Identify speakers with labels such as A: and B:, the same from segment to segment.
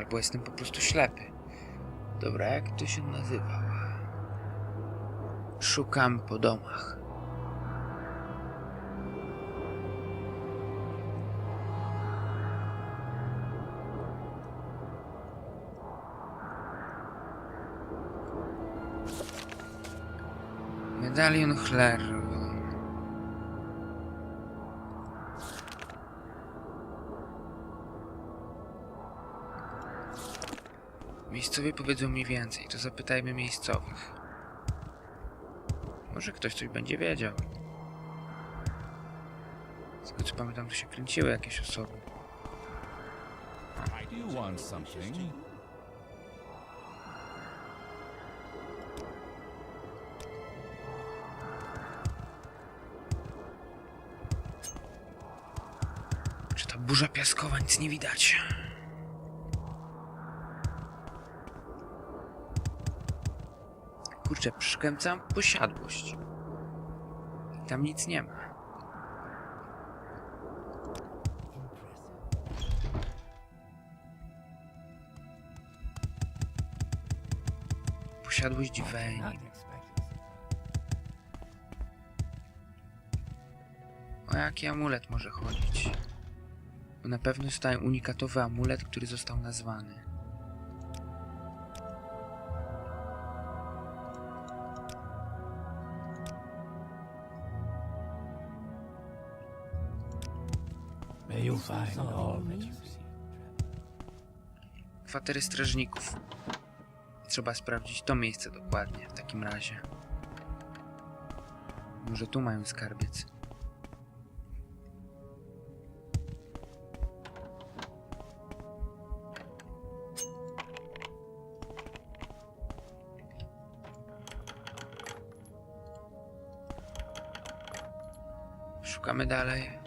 A: Albo jestem po prostu ślepy. Dobra, jak to się nazywa? Szukam po domach. Medalion Chleru. Miejscowi powiedzą mi więcej, to zapytajmy miejscowych. Może ktoś coś będzie wiedział. Tego co pamiętam, to się kręciły jakieś osoby. Czy ta burza piaskowa nic nie widać? Kurczę, przykręcam posiadłość. Tam nic nie ma. Posiadłość Wayne. O jaki amulet może chodzić? Bo na pewno tutaj unikatowy amulet, który został nazwany.
B: Seek.
A: Kwatery strażników. Trzeba sprawdzić to miejsce dokładnie w takim razie. Może tu mają skarbiec. Szukamy dalej.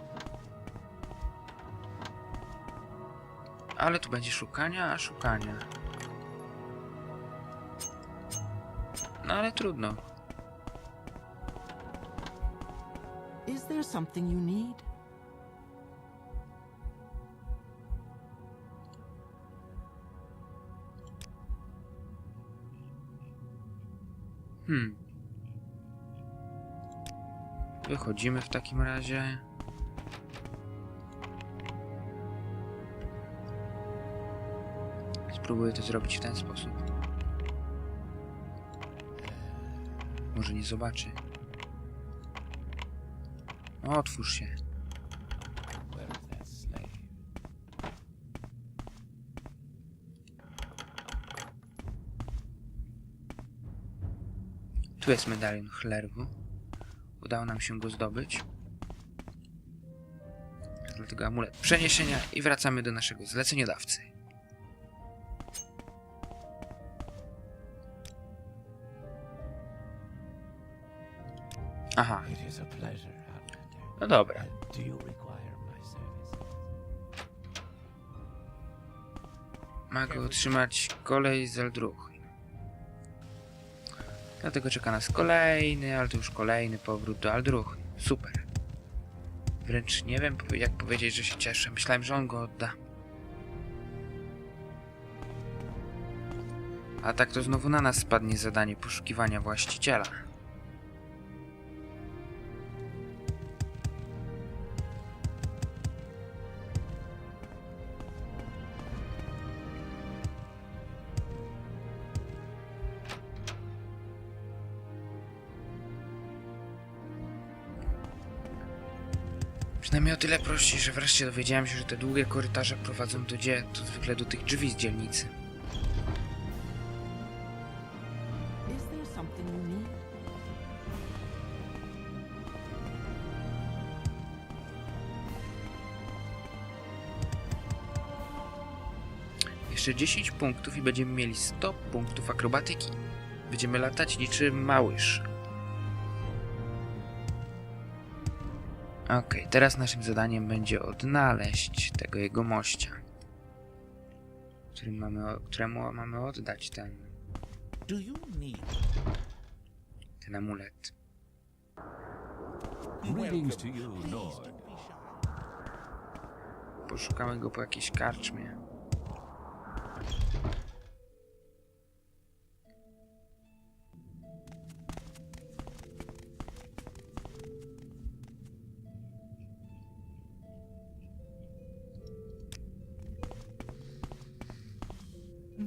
A: Ale tu będzie szukania, a szukania. No ale trudno.
C: Is there something you need?
A: Hmm. Wychodzimy w takim razie. Spróbuję to zrobić w ten sposób. Może nie zobaczy. No, otwórz się. Tu jest medalion Chlerwu. Udało nam się go zdobyć. Dlatego amulet przeniesienia i wracamy do naszego zleceniodawcy. Aha, no dobra. Mogę otrzymać kolej z Eldruchy. Dlatego czeka nas kolejny, ale to już kolejny powrót do Aldruchy. Super. Wręcz nie wiem jak powiedzieć, że się cieszę. Myślałem, że on go odda. A tak to znowu na nas spadnie zadanie poszukiwania właściciela. Przynajmniej o tyle prościej, że wreszcie dowiedziałem się, że te długie korytarze prowadzą do dzie, to zwykle do tych drzwi z dzielnicy. Jeszcze 10 punktów i będziemy mieli 100 punktów akrobatyki. Będziemy latać niczym małyż. Okej, teraz naszym zadaniem będzie odnaleźć tego jego mościa. Którym mamy, któremu mamy oddać ten,
D: Do you need
A: ten amulet. Poszukamy go po jakiejś karczmie.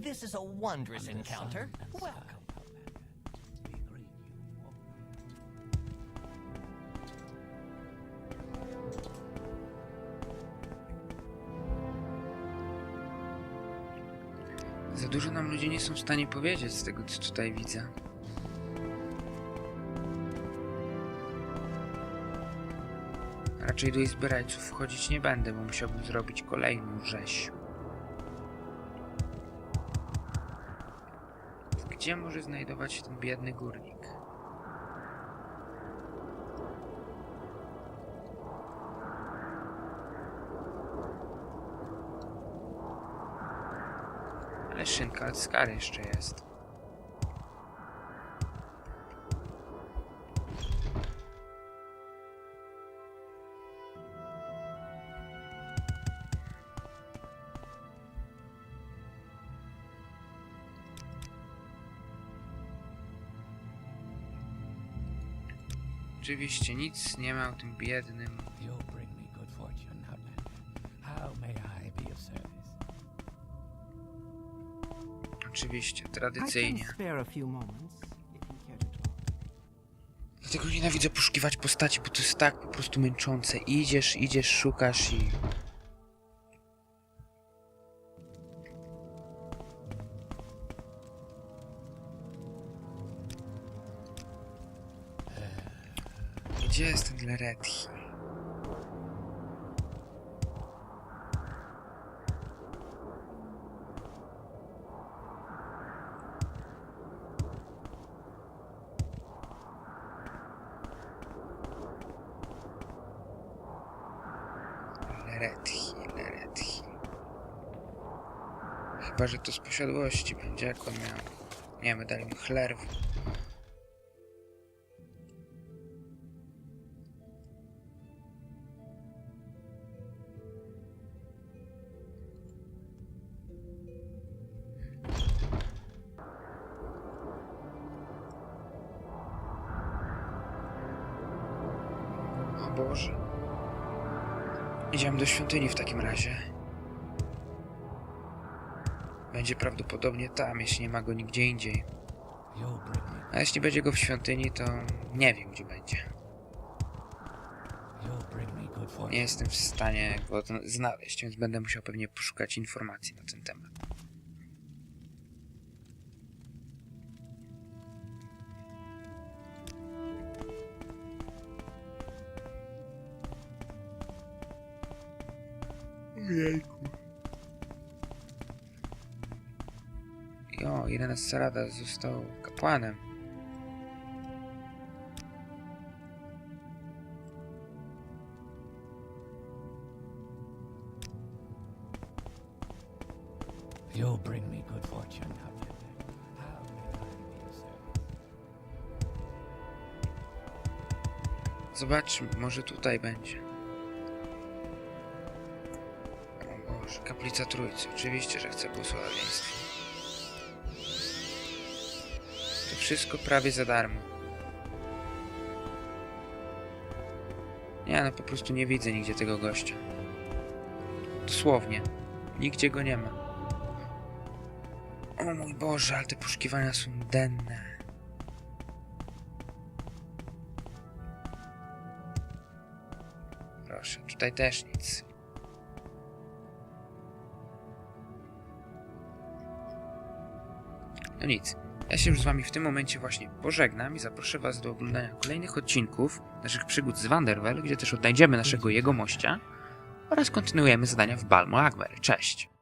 E: This is a wondrous encounter. Welcome.
A: Za dużo nam ludzie nie są w stanie powiedzieć z tego, co tutaj widzę. Raczej do zbierajców wchodzić nie będę, bo musiałbym zrobić kolejną rzeź. Gdzie może znajdować się ten biedny górnik? Ale szynka od skary jeszcze jest. Oczywiście nic nie ma o tym biednym. Oczywiście, tradycyjnie. Dlatego nienawidzę poszukiwać postaci, bo to jest tak po prostu męczące. Idziesz, idziesz, szukasz i... Gdzie jest ten Lerethi? Lerethi, Lerethi. Chyba, że to z posiadłości będzie, jak on miał. Nie wiem, dali mu chlerw. Boże. Idziemy do świątyni w takim razie. Będzie prawdopodobnie tam, jeśli nie ma go nigdzie indziej. A jeśli będzie go w świątyni, to nie wiem, gdzie będzie. Nie jestem w stanie go znaleźć, więc będę musiał pewnie poszukać informacji na ten temat. Ojejku. Jo, Irena Sarada został kapłanem.
B: You'll bring me good fortune?
A: Zobaczmy, może tutaj będzie. Kaplica Trójcy. Oczywiście, że chcę błogosławieństwa. To wszystko prawie za darmo. Nie, no po prostu nie widzę nigdzie tego gościa. Dosłownie. Nigdzie go nie ma. O mój Boże, ale te poszukiwania są denne. Proszę, tutaj też nic. No nic. Ja się już z wami w tym momencie właśnie pożegnam i zaproszę was do oglądania kolejnych odcinków naszych przygód z Wanderwell, gdzie też odnajdziemy naszego jegomościa oraz kontynuujemy zadania w Balmo Agmer. Cześć!